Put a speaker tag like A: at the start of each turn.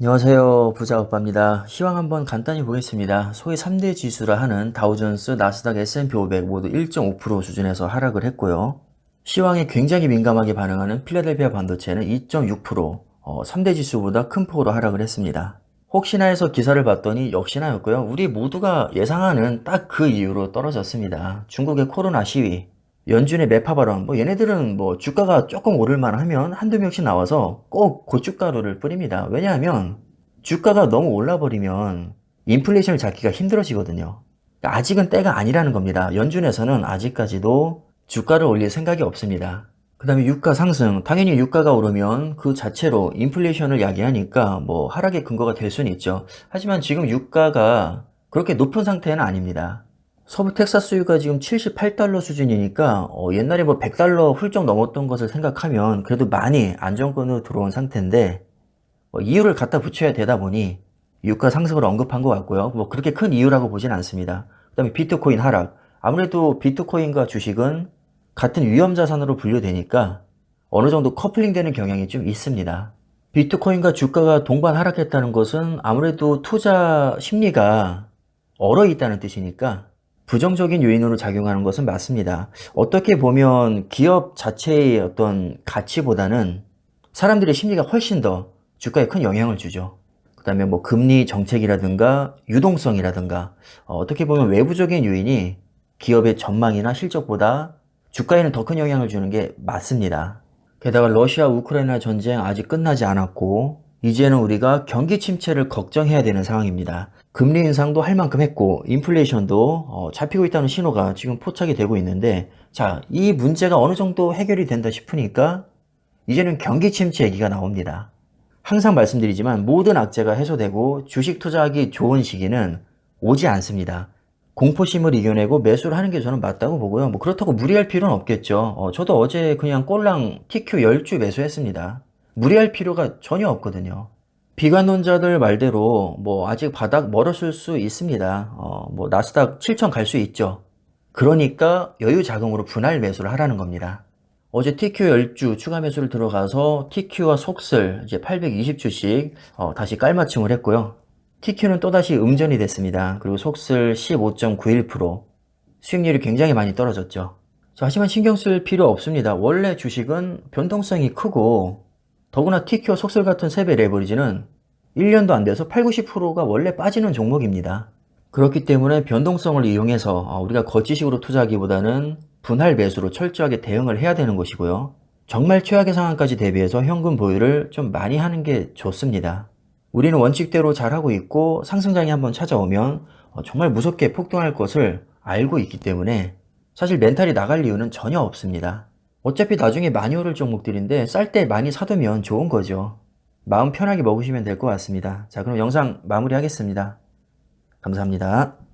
A: 안녕하세요. 부자오빠입니다. 시황 한번 간단히 보겠습니다. 소위 3대 지수라 하는 다우존스, 나스닥, S&P 500 모두 1.5% 수준에서 하락을 했고요. 시황에 굉장히 민감하게 반응하는 필라델피아 반도체는 2.6%, 어, 3대 지수보다 큰 폭으로 하락을 했습니다. 혹시나 해서 기사를 봤더니 역시나였고요. 우리 모두가 예상하는 딱 그 이유로 떨어졌습니다. 중국의 코로나 시위, 연준의 발언, 뭐 얘네들은 뭐 주가가 조금 오를만 하면 한두 명씩 나와서 꼭 고춧가루를 뿌립니다. 왜냐하면 주가가 너무 올라버리면 인플레이션을 잡기가 힘들어지거든요. 그러니까 아직은 때가 아니라는 겁니다. 연준에서는 아직까지도 주가를 올릴 생각이 없습니다. 그 다음에 유가 상승. 당연히 유가가 오르면 그 자체로 인플레이션을 야기하니까 뭐 하락의 근거가 될 수는 있죠. 하지만 지금 유가가 그렇게 높은 상태는 아닙니다. 서부 텍사스유가 지금 78달러 수준이니까 어, 옛날에 뭐 100달러 훌쩍 넘었던 것을 생각하면 그래도 많이 안정권으로 들어온 상태인데 뭐 이유를 갖다 붙여야 되다 보니 유가 상승을 언급한 것 같고요. 뭐 그렇게 큰 이유라고 보진 않습니다. 그 다음에 비트코인 하락. 아무래도 비트코인과 주식은 같은 위험 자산으로 분류되니까 어느 정도 커플링 되는 경향이 좀 있습니다. 비트코인과 주가가 동반 하락했다는 것은 아무래도 투자 심리가 얼어 있다는 뜻이니까 부정적인 요인으로 작용하는 것은 맞습니다. 어떻게 보면 기업 자체의 어떤 가치보다는 사람들의 심리가 훨씬 더 주가에 큰 영향을 주죠. 그 다음에 뭐 금리 정책이라든가 유동성이라든가 어, 떻게 보면 외부적인 요인이 기업의 전망이나 실적보다 주가에는 더 큰 영향을 주는 게 맞습니다. 게다가 러시아 우크라이나 전쟁 아직 끝나지 않았고 이제는 우리가 경기 침체를 걱정해야 되는 상황입니다. 금리 인상도 할 만큼 했고 인플레이션도 어, 잡히고 있다는 신호가 지금 포착이 되고 있는데 자, 이 문제가 어느 정도 해결이 된다 싶으니까 이제는 경기 침체 얘기가 나옵니다. 항상 말씀드리지만 모든 악재가 해소되고 주식 투자하기 좋은 시기는 오지 않습니다. 공포심을 이겨내고 매수를 하는 게 저는 맞다고 보고요. 뭐 그렇다고 무리할 필요는 없겠죠. 어, 저도 어제 그냥 꼴랑 TQ 10주 매수했습니다. 무리할 필요가 전혀 없거든요. 비관론자들 말대로 뭐 아직 바닥 멀었을 수 있습니다. 어, 뭐 나스닥 7천 갈 수 있죠. 그러니까 여유 자금으로 분할 매수를 하라는 겁니다. 어제 TQ 10주 추가 매수를 들어가서 TQ와 속슬 이제 820주씩 어, 다시 깔맞춤을 했고요. TQ는 또다시 음전이 됐습니다. 그리고 속슬 15.91% 수익률이 굉장히 많이 떨어졌죠. 자, 하지만 신경 쓸 필요 없습니다. 원래 주식은 변동성이 크고 더구나 TQ와 속슬 같은 세배 레버리지는 1년도 안 돼서 8, 90%가 원래 빠지는 종목입니다. 그렇기 때문에 변동성을 이용해서 어, 우리가 거치식으로 투자하기보다는 분할 매수로 철저하게 대응을 해야 되는 것이고요. 정말 최악의 상황까지 대비해서 현금 보유를 좀 많이 하는 게 좋습니다. 우리는 원칙대로 잘하고 있고 상승장이 한번 찾아오면 어, 정말 무섭게 폭등할 것을 알고 있기 때문에 사실 멘탈이 나갈 이유는 전혀 없습니다. 어차피 나중에 많이 오를 종목들인데 쌀 때 많이 사두면 좋은 거죠. 마음 편하게 먹으시면 될 것 같습니다. 자, 그럼 영상 마무리하겠습니다. 감사합니다.